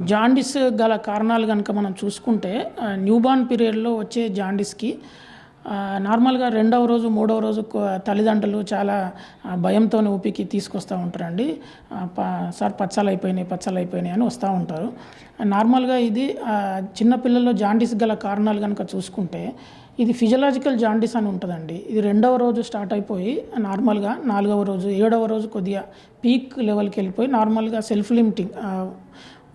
Jaundice గల కారణాలు కనుక మనం చూసుకుంటే న్యూబార్న్ పీరియడ్లో వచ్చే జాండిస్కి నార్మల్గా రెండవ రోజు మూడవ రోజు తల్లిదండ్రులు చాలా భయంతో ఊపికి తీసుకొస్తూ ఉంటారండి. ప- సార్ పచ్చలు అయిపోయినాయి పచ్చలు అయిపోయినాయి అని వస్తూ ఉంటారు. నార్మల్గా ఇది చిన్నపిల్లల్లో జాండీస్ గల కారణాలు కనుక చూసుకుంటే ఇది ఫిజియలాజికల్ జాండీస్ అని ఉంటుందండి. ఇది రెండవ రోజు స్టార్ట్ అయిపోయి నార్మల్గా నాలుగవ రోజు ఏడవ రోజు కొద్దిగా పీక్ లెవెల్కి వెళ్ళిపోయి నార్మల్గా self limiting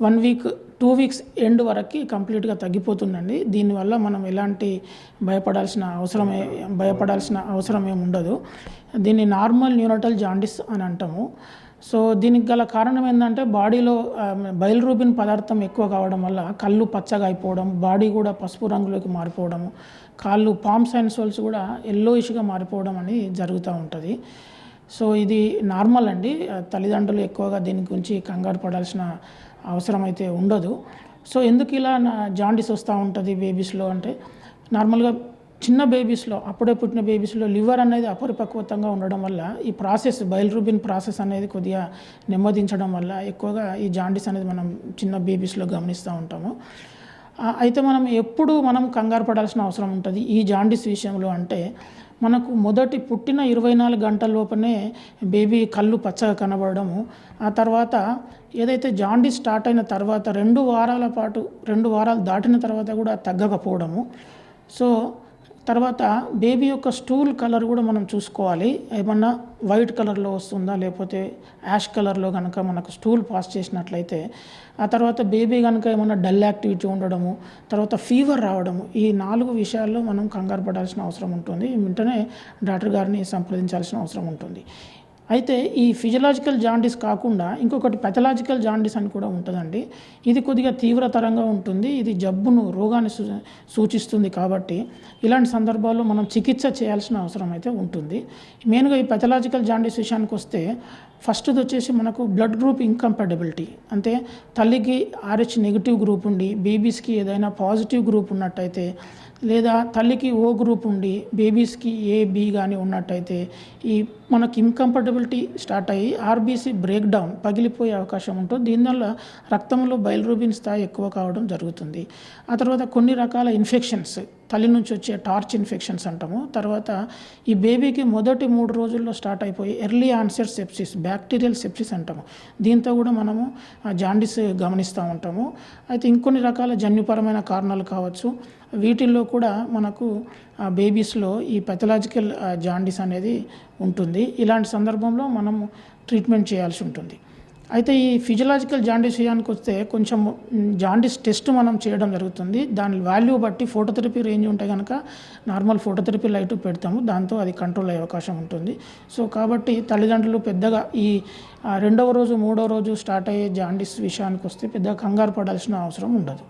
one week two weeks end వరకు కంప్లీట్గా తగ్గిపోతుందండి. దీనివల్ల మనం ఎలాంటి భయపడాల్సిన అవసరమే భయపడాల్సిన అవసరం ఏమి ఉండదు. దీన్ని నార్మల్ న్యూనటల్ జాండిస్ అని అంటాము. సో దీనికి గల కారణం ఏంటంటే బాడీలో బయలురూబిన్ పదార్థం ఎక్కువ కావడం వల్ల కళ్ళు పచ్చగా అయిపోవడం బాడీ కూడా పసుపు రంగులోకి మారిపోవడం కాళ్ళు పామ్స్ అండ్ సోల్స్ కూడా ఎల్లోయిష్గా మారిపోవడం అని జరుగుతూ ఉంటుంది. సో ఇది నార్మల్ అండి. తల్లిదండ్రులు ఎక్కువగా దీని గురించి కంగారు పడాల్సిన అవసరం అయితే ఉండదు. సో ఎందుకు ఇలా నా- జాండీస్ వస్తూ ఉంటుంది బేబీస్లో అంటే నార్మల్గా చిన్న బేబీస్లో అప్పుడే పుట్టిన బేబీస్లో లివర్ అనేది అపరిపక్వతంగా ఉండడం వల్ల ఈ ప్రాసెస్ బయలురూబిన్ ప్రాసెస్ అనేది కొద్దిగా నెమ్మదించడం వల్ల ఎక్కువగా ఈ జాండీస్ అనేది మనం చిన్న బేబీస్లో గమనిస్తూ ఉంటాము. అయితే మనం ఎప్పుడు మనం కంగారు పడాల్సిన అవసరం ఉంటుంది. ఈ జాండీస్ విషయంలో అంటే మనకు మొదటి పుట్టిన ఇరవై నాలుగు గంటల లోపనే బేబీ కళ్ళు పచ్చగా కనబడము ఆ తర్వాత ఏదైతే జాండీస్ స్టార్ట్ అయిన తర్వాత రెండు వారాల పాటు రెండు వారాలు దాటిన తర్వాత కూడా తగ్గకపోవడము. సో తర్వాత బేబీ యొక్క స్టూల్ కలర్ కూడా మనం చూసుకోవాలి. ఏమన్నా వైట్ కలర్లో వస్తుందా? లేకపోతే యాష్ కలర్లో కనుక మనకు స్టూల్ పాస్ చేసినట్లయితే ఆ తర్వాత బేబీ కనుక ఏమన్నా డల్ యాక్టివిటీ ఉండడము తర్వాత ఫీవర్ రావడము ఈ నాలుగు విషయాల్లో మనం కంగారు పడాల్సిన అవసరం ఉంటుంది. వెంటనే డాక్టర్ గారిని సంప్రదించాల్సిన అవసరం ఉంటుంది. అయితే ఈ ఫిజియలాజికల్ జాండీస్ కాకుండా ఇంకొకటి పెథలాజికల్ జాండీస్ అని కూడా ఉంటుందండి. ఇది కొద్దిగా తీవ్రతరంగా ఉంటుంది. ఇది జబ్బును రోగాన్ని సూ సూచిస్తుంది కాబట్టి ఇలాంటి సందర్భాల్లో మనం చికిత్స చేయాల్సిన అవసరం అయితే ఉంటుంది. మెయిన్గా ఈ పెథలాజికల్ జాండీస్ విషయానికి వస్తే ఫస్ట్ది వచ్చేసి మనకు బ్లడ్ గ్రూప్ ఇన్కంపాటబిలిటీ అంటే తల్లికి ఆర్హెచ్ నెగిటివ్ గ్రూప్ ఉండి బేబీస్కి ఏదైనా పాజిటివ్ గ్రూప్ ఉన్నట్టయితే లేదా తల్లికి ఓ గ్రూప్ ఉండి బేబీస్కి ఏ బి కానీ ఉన్నట్టయితే ఈ మనకి ఇన్కంఫర్టబిలిటీ స్టార్ట్ అయ్యి ఆర్బీసీ బ్రేక్ డౌన్ పగిలిపోయే అవకాశం ఉంటుంది. దీనివల్ల రక్తంలో బయలురూబిన్ స్థాయి ఎక్కువ కావడం జరుగుతుంది. ఆ తర్వాత కొన్ని రకాల ఇన్ఫెక్షన్స్ తల్లి నుంచి వచ్చే టార్చ్ ఇన్ఫెక్షన్స్ అంటాము. తర్వాత ఈ బేబీకి మొదటి మూడు రోజుల్లో స్టార్ట్ అయిపోయి early onset sepsis bacterial sepsis అంటాము. దీంతో కూడా మనము జాండిస్ జాండీస్ గమనిస్తూ ఉంటాము. అయితే ఇంకొన్ని రకాల జన్యుపరమైన కారణాలు కావచ్చు. వీటిల్లో కూడా మనకు బేబీస్లో ఈ పెథలాజికల్ జాండిస్ జాండీస్ అనేది ఉంటుంది. ఇలాంటి సందర్భంలో మనము ట్రీట్మెంట్ చేయాల్సి ఉంటుంది. అయితే ఈ ఫిజియలాజికల్ జాండీస్ విషయానికి వస్తే కొంచెం జాండీస్ టెస్ట్ మనం చేయడం జరుగుతుంది. దాని వాల్యూ బట్టి ఫోటోథెరపీ రేంజ్ ఉంటే కనుక నార్మల్ ఫోటోథెరపీ లైట్ పెడతాము. దాంతో అది కంట్రోల్ అయ్యే అవకాశం ఉంటుంది. సో కాబట్టి తల్లిదండ్రులు పెద్దగా ఈ రెండవ రోజు మూడవ రోజు స్టార్ట్ అయ్యే జాండీస్ విషయానికి వస్తే పెద్దగా కంగారు పడాల్సిన అవసరం ఉండదు.